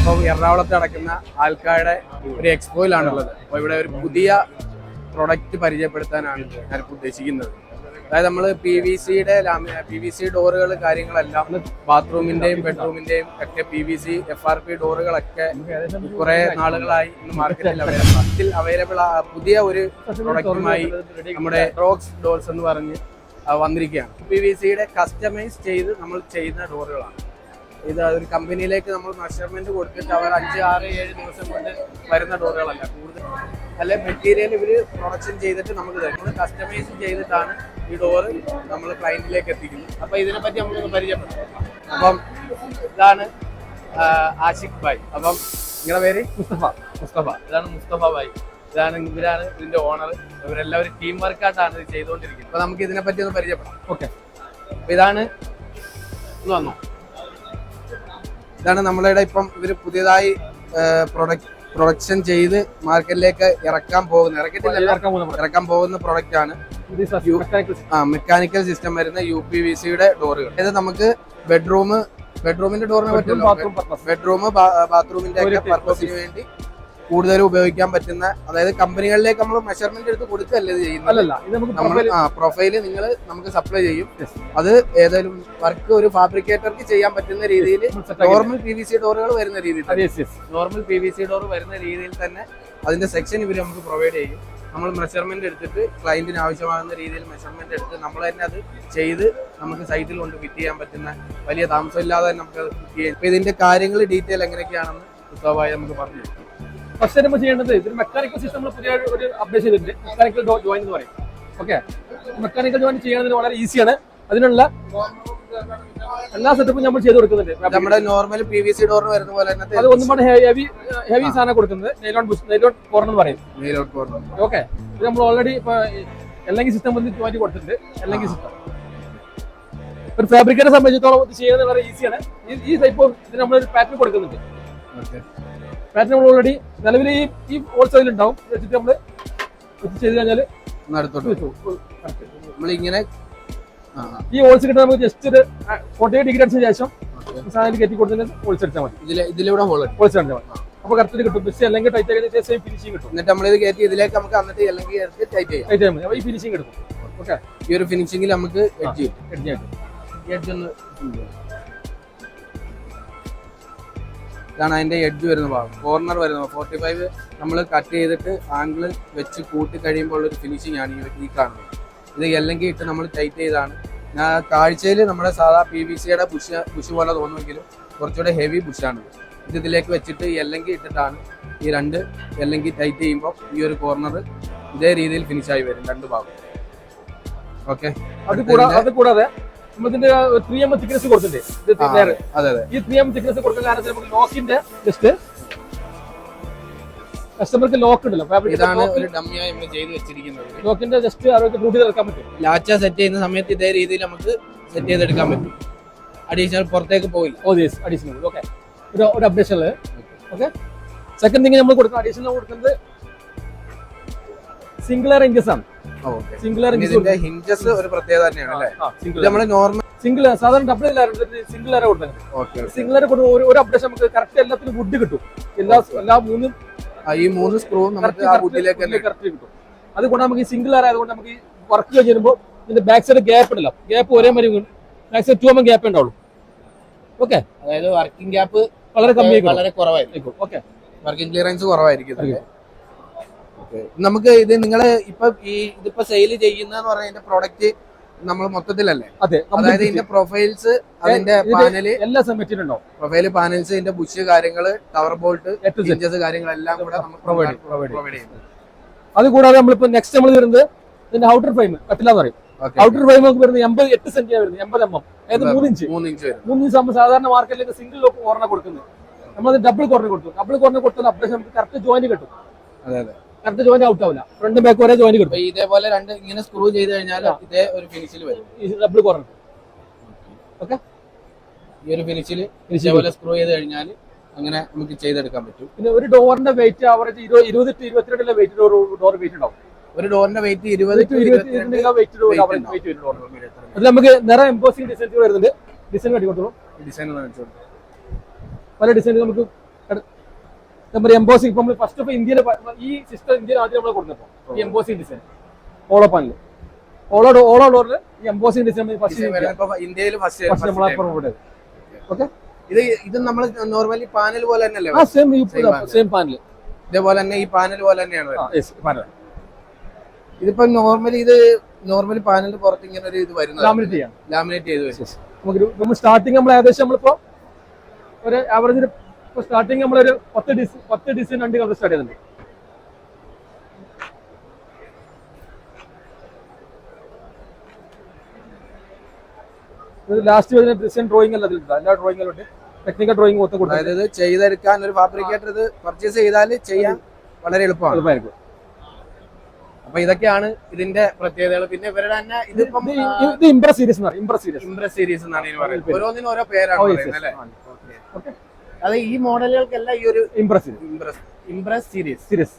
ഇപ്പോൾ എറണാകുളത്ത് നടക്കുന്ന ആൾക്കാരുടെ ഒരു എക്സ്പോയിലാണുള്ളത്. അപ്പോൾ ഇവിടെ ഒരു പുതിയ പ്രൊഡക്റ്റ് പരിചയപ്പെടുത്താനാണ് ഞാനിപ്പോൾ ഉദ്ദേശിക്കുന്നത്. അതായത് നമ്മൾ പി വി സിയുടെ പി വി സി ഡോറുകൾ കാര്യങ്ങളെല്ലാം ബാത്റൂമിന്റെയും ബെഡ്റൂമിന്റെയും ഒക്കെ P V C F R P ഡോറുകളൊക്കെ കുറെ നാളുകളായി ഇന്ന് മാർക്കറ്റിൽ അവൈലബിൾ അവൈലബിൾ പുതിയ ഒരു പ്രൊഡക്റ്റുമായി നമ്മുടെ റോക്സ് ഡോർസ് എന്ന് പറഞ്ഞ് വന്നിരിക്കുകയാണ്. പി വി സിയുടെ കസ്റ്റമൈസ് ചെയ്ത് നമ്മൾ ചെയ്യുന്ന ഡോറുകളാണ് ഇത് ഒരു കമ്പനിയിലേക്ക് നമ്മൾ മെഷർമെന്റ് കൊടുത്തിട്ട് അവർ അഞ്ച് ആറ് ഏഴ് ദിവസം കൊണ്ട് വരുന്ന ഡോറുകളല്ല. കൂടുതൽ അല്ലെ മെറ്റീരിയൽ ഇവർ പ്രൊഡക്ഷൻ ചെയ്തിട്ട് നമുക്ക് തരും. നമ്മൾ കസ്റ്റമൈസ് ചെയ്തിട്ടാണ് ഈ ഡോറ് നമ്മൾ ക്ലയന്റിലേക്ക് എത്തിക്കുന്നത്. അപ്പൊ ഇതിനെപ്പറ്റി നമ്മളൊന്ന് പരിചയപ്പെടാം അപ്പം ഇതാണ് ആഷിഖ് ഭായ്. അപ്പം നിങ്ങളുടെ പേര്? മുസ്തഫ. മുസ്തഫ. ഇതാണ് മുസ്തഫ ഭായ്. ഇതാണ് ഇവരാണ് ഇതിന്റെ ഓണർ ഇവരെല്ലാവരും ടീം വർക്കായിട്ടാണ് ഇത് ചെയ്തുകൊണ്ടിരിക്കുന്നത്. അപ്പൊ നമുക്ക് ഇതിനെപ്പറ്റി ഒന്ന് പരിചയപ്പെടാം. ഓക്കെ. അപ്പൊ ഇതാണ് ഇത് വന്നോ? ഇതാണ് നമ്മളുടെ ഇപ്പം ഇവർ പുതിയതായി പ്രൊഡക്റ്റ് പ്രൊഡക്ഷൻ ചെയ്ത് മാർക്കറ്റിലേക്ക് ഇറക്കാൻ പോകുന്ന ഇറക്കിട്ടില്ല ഇറക്കാൻ പോകുന്ന പ്രൊഡക്റ്റ് ആണ്. ആ മെക്കാനിക്കൽ സിസ്റ്റം വരുന്ന യു പി വി സിയുടെ ഡോറുകൾ അതായത് നമുക്ക് ബെഡ്റൂം ബെഡ്റൂമിന്റെ ഡോറിന് പറ്റില്ല ബെഡ്റൂം ബാത്റൂമിന്റെ ഒക്കെ പർപ്പസിന് വേണ്ടി കൂടുതൽ ഉപയോഗിക്കാൻ പറ്റുന്ന അതായത് കമ്പനികളിലേക്ക് നമ്മൾ മെഷർമെന്റ് എടുത്ത് കൊടുക്കുകയല്ല ഇത് ചെയ്യുന്നത്? ആ പ്രൊഫൈൽ നിങ്ങൾ നമുക്ക് സപ്ലൈ ചെയ്യും. അത് ഏതായാലും വർക്ക് ഒരു ഫാബ്രിക്കേറ്റർക്ക് ചെയ്യാൻ പറ്റുന്ന രീതിയിൽ നോർമൽ പി വി സി ഡോറുകൾ വരുന്ന രീതിയിൽ normal P V C door വരുന്ന രീതിയിൽ തന്നെ അതിന്റെ സെക്ഷൻ ഇവർ നമുക്ക് പ്രൊവൈഡ് ചെയ്യും. നമ്മൾ മെഷർമെന്റ് എടുത്തിട്ട് ക്ലയന്റിന് ആവശ്യമാകുന്ന രീതിയിൽ മെഷർമെന്റ് എടുത്ത് നമ്മൾ തന്നെ അത് ചെയ്ത് നമുക്ക് സൈറ്റിൽ കൊണ്ട് ഫിറ്റ് ചെയ്യാൻ പറ്റുന്ന വലിയ താമസമില്ലാതെ തന്നെ നമുക്ക് അത് ഫിറ്റ് ചെയ്യാം ഇതിന്റെ കാര്യങ്ങൾ ഡീറ്റെയിൽ എങ്ങനെയൊക്കെയാണെന്ന് കൃത്യമായി നമുക്ക് പറഞ്ഞു. ഫസ്റ്റ് നമ്മൾ ചെയ്യേണ്ടത് ഇതിന് മെക്കാനിക്കൽ സിസ്റ്റം നമ്മൾ പുതിയ ഒരു അപ്ഡേറ്റ് ചെയ്തിട്ടുണ്ട്. മെക്കാനിക്കൽ ജോയിൻ എന്ന് പറയും. ഓക്കെ മെക്കാനിക്കൽ ജോയിൻ ചെയ്യുന്നതിന് വളരെ ഈസിയാണ് അതിനുള്ള എല്ലാ സെറ്റപ്പും നമ്മൾ ചെയ്ത് കൊടുക്കുന്നുണ്ട്. നമ്മുടെ നോർമൽ പി വി സി ഡോറിന് വരുന്ന പോലെ അത് തന്നെ ഒന്നും കൂടെ ഹെവി ഹെവി സാധനം കൊടുക്കുന്നത്. നൈലോൺ ബുഷ് നൈലോൺ കോർണർ എന്ന് പറയും. നെയ്ലോൺ കോർണർ ഓക്കെ ഇത് നമ്മൾ ഓൾറെഡി ഇപ്പൊ എല്ലെങ്കിൽ സിസ്റ്റം വന്ന് ജോയിൻ കൊടുത്തിട്ടുണ്ട്. എല്ലെങ്കിൽ സിസ്റ്റം ഒരു ഫാബ്രിക്കേറ്ററെ സംബന്ധിച്ചിടത്തോളം ഇത് ചെയ്യുന്നത് വളരെ ഈസിയാണ് ഈ- ടൈപ്പ് ടൈപ്പ് ഇതിന് നമ്മളൊരു പാറ്റേൺ കൊടുക്കുന്നുണ്ട്. ഓക്കെ പാറ്റേൺ നമ്മൾ ഓൾറെഡി നിലവിൽ ഈ ഈ ഹോൾസെയിൽ ഉണ്ടാവും. വെച്ചിട്ട് നമ്മൾ വെച്ച്. ചെയ്ത് കഴിഞ്ഞാൽ. നമ്മളിങ്ങനെ. ഈ ഹോൾസ് കിട്ടാൻ നമുക്ക് ജസ്റ്റ് ഒരു ഫോർട്ടി എയ്റ്റ് ഡിഗ്രി അടിച്ചതിന് ശേഷം സാധനം കയറ്റി കൊടുത്തതിന് ഹോൾസ് അടിച്ചാൽ മതി. ഇതിലെ ഇതിലൂടെ ഹോൾ ഹോൾസ് അടിച്ചാൽ മതി. അപ്പൊ കറക്റ്റ് കിട്ടും. ബസ് അല്ലെങ്കിൽ ടൈറ്റ് ആക്കി സെയിം ഫിനിഷിംഗ് കിട്ടും. എന്നിട്ട് നമ്മളിത് കയറ്റി ഇതിലേക്ക് നമുക്ക് എന്നിട്ട് അല്ലെങ്കിൽ ടൈറ്റ് ചെയ്യാം. ടൈറ്റ് മതി. അപ്പൊ ഈ ഫിനിഷിംഗ് കിട്ടും. ഓക്കെ ഈ ഒരു ഫിനിഷിംഗിൽ നമുക്ക് എഡ്ജ് കിട്ടും. എഡ്ജ് എഡ്ജ് ഒന്ന് ഇതാണ് അതിന്റെ എഡ്ജ് വരുന്ന ഭാഗം. കോർണർ വരുന്ന ഫോർട്ടി ഫൈവ് നമ്മൾ കട്ട് ചെയ്തിട്ട് ആംഗിൾ വെച്ച് കൂട്ടി കഴിയുമ്പോൾ ഒരു ഫിനിഷിംഗ് ആണ് ഈ- കാണുന്നത്. ഇത് അല്ലെങ്കിൽ ഇട്ട് നമ്മൾ ടൈറ്റ് ചെയ്താണ്. ഞാൻ കാഴ്ചയിൽ നമ്മുടെ സാധാ പി വി സിയുടെ ബുഷ് ബുഷ് പോലെ തോന്നുമെങ്കിലും കുറച്ചുകൂടെ ഹെവി ബുഷാണ് ഇത് ഇതിലേക്ക് വെച്ചിട്ട് എല്ലെങ്കിൽ ഇട്ടിട്ടാണ് ഈ രണ്ട് എല്ലെങ്കിൽ ടൈറ്റ് ചെയ്യുമ്പോൾ ഈ ഒരു കോർണർ ഇതേ രീതിയിൽ ഫിനിഷായി ആയി വരും രണ്ട് ഭാഗം ഓക്കെ അത് കൂടാതെ കൂടാതെ ത്രീ എം തിക്നെസ് കൊടുത്തിട്ടുണ്ട് ഈ ത്രീ എം തിക്നെസ് കൊടുക്കുന്ന കാരണത്തിൽ നമുക്ക് ലോക്കിന്റെ ജസ്റ്റ് കസ്റ്റമർക്ക് ലോക്ക് ഉണ്ടല്ലോ. ഇതാണ് ഒരു ഡമ്മിയായി നമ്മൾ ചെയ്ത് വെച്ചിരിക്കുന്നത്. ലോക്കിന്റെ ജസ്റ്റ് അവർക്ക് ഗ്രൂപ്പ് ചെയ്തെടുക്കാൻ പറ്റും. ലാച്ച സെറ്റ് ചെയ്യുന്ന സമയത്ത് ഇതേ രീതിയിൽ നമുക്ക് സെറ്റ് ചെയ്തെടുക്കാൻ പറ്റും. അഡീഷണൽ പുറത്തേക്ക് പോയില്ല ഓ യെസ് അഡീഷണൽ ഓക്കെ ഒരു ഒരു അപ്ഡേഷനിൽ ഓക്കെ സെക്കൻഡ് തിങ് നമ്മൾ കൊടുക്കുന്ന അഡീഷണൽ കൊടുക്കുന്നത് സിംഗിളർ ഇഞ്ചസ് ആണ്. ഇതിന്റെ ഹിഞ്ചസ് ഒരു പ്രത്യേകത തന്നെയാണ് അല്ലേ? നമ്മൾ നമ്മൾ നോർമൽ സിംഗിൾ സാധാരണ ഡബിൾ സിംഗിൾ സിംഗിളർ കൊടുത്തത് സിംഗിൾ സിംഗിളർ കൊടുക്കുമ്പോൾ ഒരു അപ്ഡേഷൻ നമുക്ക് കറക്റ്റ് എല്ലാത്തിനും വുഡ് കിട്ടും. എല്ലാ എല്ലാ മൂന്നും ഈ മൂന്ന് സ്ക്രൂവും നമുക്ക് ആ വുഡിലേക്ക് കറക്റ്റ് കിട്ടും. അതുകൊണ്ട് നമുക്ക് സിംഗിൾ സിംഗിൾ ആയതുകൊണ്ട് നമുക്ക് വർക്ക് കഴിഞ്ഞ് വരുമ്പോൾ ഇതിന്റെ ബാക്ക് സൈഡ് ഗ്യാപ്പ് ഉണ്ടല്ലോ ഗ്യാപ്പ് ഒരേ മാതിരി back side two M gap ഉണ്ടാവുള്ളൂ ഓക്കെ അതായത് വർക്കിംഗ് ഗ്യാപ്പ് വളരെ കമ്മി വളരെ കുറവായിരിക്കും. ഓക്കെ വർക്കിംഗ് ക്ലിയറൻസ് കുറവായിരിക്കും. നമുക്ക് ഇത് നിങ്ങൾ ഇപ്പൊ ഈ ഇതിപ്പോ സെയിൽ ചെയ്യുന്ന ഇതിന്റെ പ്രോഡക്റ്റ് നമ്മൾ മൊത്തത്തിലല്ലേ? അതെ അതായത് ഇതിന്റെ പ്രൊഫൈൽസ് അതിന്റെ പാനൽ എല്ലാ ഉണ്ടാവും പ്രൊഫൈൽ പാനൽസ് ഇതിന്റെ ബുഷ് കാര്യങ്ങൾ ടവർ ബോൾട്ട്. ഇഞ്ചസ് കാര്യങ്ങളെല്ലാം കൂടെ provide ചെയ്യും. പ്രൊവൈഡ് ചെയ്യുന്നത് അത് കൂടാതെ നമ്മളിപ്പോ നെക്സ്റ്റ് നമ്മൾ വരുന്നത് ഇതിന്റെ ഔട്ടർ ഫ്രെയിം കട്ടില പറയും. ഔട്ടർ ഫ്രെയിം നമുക്ക് വരുന്നത് എൺപത് എട്ട് സെന്റ് വരുന്നത് എൺപത് എം എം. അതായത് മൂന്ന് ഇഞ്ച് മൂന്ന് ഇഞ്ച് വരും. മൂന്ന് ഇഞ്ച് നമ്മൾ സാധാരണ മാർക്കറ്റിലേക്ക് സിംഗിൾ ലോക്ക് ഓർണ കൊടുക്കുന്നത്. നമ്മൾ ഡബിൾ കോർണർ കൊടുത്തു. ഡബിൾ കോർണർ കൊടുത്താൽ അപ്ഡേഷൻ നമുക്ക് കറക്റ്റ് ജോയിന്റ് കിട്ടും. അതെ അതെ. കറക്റ്റ് ജോയിന്റ് ഔട്ട് ആവില്ല. ഫ്രണ്ട് ബാക്ക് വരെ ജോയിന്റ് കിട്ടും. ഇതേപോലെ രണ്ട് ഇങ്ങനെ സ്ക്രൂ ചെയ്ത് കഴിഞ്ഞാൽ ഇതേ ഒരു ഫിനിഷിൽ വരും. ഡബിൾ ഡബിൾ ഓക്കെ ഈ ഒരു ഫിനിഷിൽ ഇതേപോലെ സ്ക്രൂ ചെയ്ത് കഴിഞ്ഞാൽ അങ്ങനെ നമുക്ക് ചെയ്തെടുക്കാൻ പറ്റും. പിന്നെ ഒരു ഡോറിന്റെ വെയിറ്റ് ആവറേജ് ഇരുപത് ടു ഇരുപത്തിരണ്ടിലെ വെയിറ്റ് ഡോർ ഡോർ വെയിറ്റ് ഉണ്ടാവും. ഒരു ഡോറിന്റെ വെയിറ്റ് ഇരുപത് ടു ഇരുപത്തിരണ്ട് ഇരുപത്തിരണ്ടിലെ വെയിറ്റ് ഡോർ വെയിറ്റ് വരും അതിൽ നമുക്ക് നിറ എംബോസിംഗ് ഡിസൈൻസ് വരുന്നുണ്ട്. ഡിസൈൻ കാട്ടി കൊടുത്തോളൂ ഡിസൈൻ പല ഡിസൈൻ നമുക്ക് നമ്മുടെ എംബോസിംഗ് ഇപ്പൊ നമ്മൾ ഫസ്റ്റ് ഓഫ് ഇന്ത്യയിലെ ഈ സിസ്റ്റം ഇന്ത്യയിൽ ആദ്യം നമ്മൾ കൊടുത്തപ്പോൾ ഈ എംബോസിംഗ് ഡിസൈൻ ഓളോ പാനൽ ഓളോ ഓളോ ഡോറിൽ ഈ എംബോസിംഗ് ഡിസൈൻ ഫസ്റ്റ് ഇന്ത്യയിൽ ഫസ്റ്റ് ഫസ്റ്റ് പ്രൊവൈഡ് ഓക്കെ ഇത് ഇത് നമ്മൾ നോർമലി പാനൽ പോലെ തന്നെയല്ലേ ആ സെയിം സെയിം പാനൽ ഇതേപോലെ തന്നെ ഈ പാനൽ പോലെ തന്നെയാണ് പാനൽ ഇതിപ്പോ നോർമലി ഇത് നോർമലി പാനലിന് പുറത്ത് ഇങ്ങനെ ഒരു ഇത് വരുന്നത്. ലാമിനേറ്റ് ചെയ്യാം. ലാമിനേറ്റ് ചെയ്ത് വരും. നമുക്ക് സ്റ്റാർട്ടിങ് നമ്മൾ ഏകദേശം നമ്മളിപ്പോ ഒരു ആവറേജ് ഇപ്പൊ സ്റ്റാർട്ടിങ് നമ്മളൊരു പത്ത് ഡിസ് പത്ത് ഡിസൈൻ രണ്ട് നമ്മൾ സ്റ്റാർട്ട് ചെയ്യുന്നുണ്ട് ലാസ്റ്റ് വരുന്ന ഡിസൈൻ ഡ്രോയിങ് അല്ല അതിലുണ്ട്. എല്ലാ ഡ്രോയിങ്ങിലുണ്ട് ടെക്നിക്കൽ ഡ്രോയിങ് മൊത്തം കൊടുക്കും അതായത് ചെയ്തെടുക്കാൻ ഒരു ഫാബ്രിക്കേറ്റർ ഇത് പർച്ചേസ് ചെയ്താൽ ചെയ്യാൻ വളരെ എളുപ്പമാണ്. എളുപ്പമായിരിക്കും അപ്പൊ ഇതൊക്കെയാണ് ഇതിന്റെ പ്രത്യേകതകൾ. പിന്നെ ഇവരുടെ തന്നെ ഇതിപ്പം ഇത് ഇത് ഇത് ഇംപ്രസ് സീരീസ് പറയും ഇംപ്രസ് സീരീസ് ഇംപ്രസ് സീരീസ് എന്നാണ് ഓരോന്നിനും ഓരോ പേരാണ് പറയുന്നത് അല്ലേ? ഓക്കെ. അത് ഈ മോഡലുകൾക്കെല്ലാം ഈ ഒരു impress impress impress series series